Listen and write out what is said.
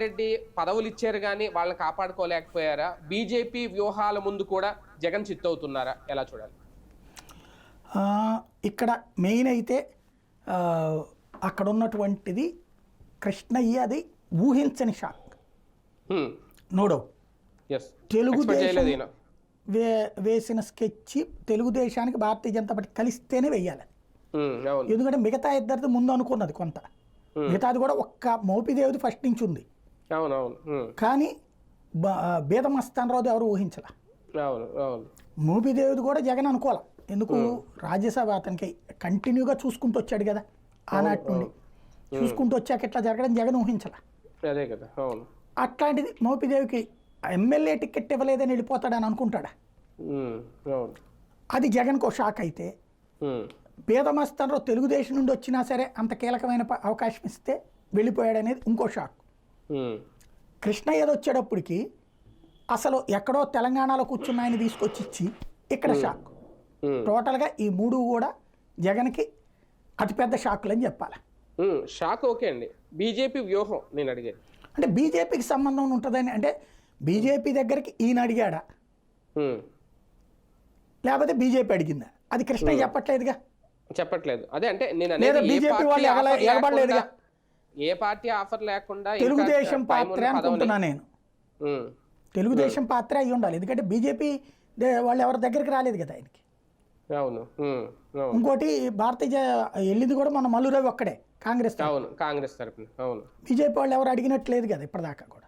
రెడ్డి పదవులు ఇచ్చారు కానీ వాళ్ళని కాపాడుకోలేకపోయారా? బీజేపీ వ్యూహాల ముందు కూడా జగన్ చిత్తవుతున్నారా? ఎలా చూడాలి? ఆ, ఇక్కడ మెయిన్ అయితే అక్కడ ఉన్నటువంటిది కృష్ణయ్య అది ఊహించని shock. No doubt. Yes Telugu Desam వే వేసిన స్కెచ్ తెలుగుదేశానికి భారతీయ జనతా పార్టీ కలిస్తేనే వెయ్యాలి. ఎందుకంటే మిగతా ఇద్దరిది ముందు అనుకున్నది కొంత. మిగతాది కూడా ఒక్క మోపిదేవిది ఫస్ట్ నుంచి ఉంది. కానీ బీదమస్తానరావు ఎవరు ఊహించాల? మోపిదేవిది కూడా జగన్ అనుకోవాలి. ఎందుకు? రాజ్యసభ అతనికి కంటిన్యూగా చూసుకుంటూ వచ్చాడు కదా ఆనాటి నుండి. చూసుకుంటూ వచ్చాక ఇట్లా జరగడం జగన్ ఊహించాల? అదే కదా అవును. అట్లాంటిది మోపిదేవికి ఎమ్మెల్యే టికెట్ ఇవ్వలేదని వెళ్ళిపోతాడని అనుకుంటాడా? అది జగన్కు షాక్ అయితే హ్మ్, బీదమస్తానరావు తెలుగుదేశం నుండి వచ్చినా సరే అంత కీలకమైన అవకాశం ఇస్తే వెళ్ళిపోయాడనేది ఇంకో షాక్. కృష్ణయ్య వచ్చేటప్పటికి అసలు ఎక్కడో తెలంగాణలో కూర్చున్న ఆయన తీసుకొచ్చి ఇచ్చి ఇక్కడ షాక్. టోటల్గా ఈ మూడు కూడా జగన్కి అతిపెద్ద షాకులు అని చెప్పాలి. షాక్ ఓకే అండి. బీజేపీ వ్యూహం నేను అడిగేది. అంటే బీజేపీకి సంబంధం ఉంటుందని అంటే బీజేపీ దగ్గరికి ఈయన అడిగాడా? లేకపోతే బీజేపీ అడిగిందా? అది కృష్ణయ్య చెప్పట్లేదుగా. చెప్పట్లేదు. అదే అంటే నేను పార్టీ వాళ్ళు ఎగబడలేదుగా. ఏ పార్టీ ఆఫర్ లేకుండా తెలుగుదేశం పాత్ర అనుకుంటున్నా నేను. తెలుగుదేశం పాత్ర అయి ఉండాలి. ఎందుకంటే బీజేపీ వాళ్ళు ఎవరి దగ్గరికి రాలేదు కదా ఆయనకి. అవును. ఇంకోటి భారతీయ వెళ్ళింది కూడా మన మల్లురవి ఒక్కడే కాంగ్రెస్ తరఫున. అవును. కాంగ్రెస్ తరపున. అవును. బీజేపీ వాళ్ళు ఎవరు అడిగినట్లేదు కదా ఇప్పటిదాకా కూడా.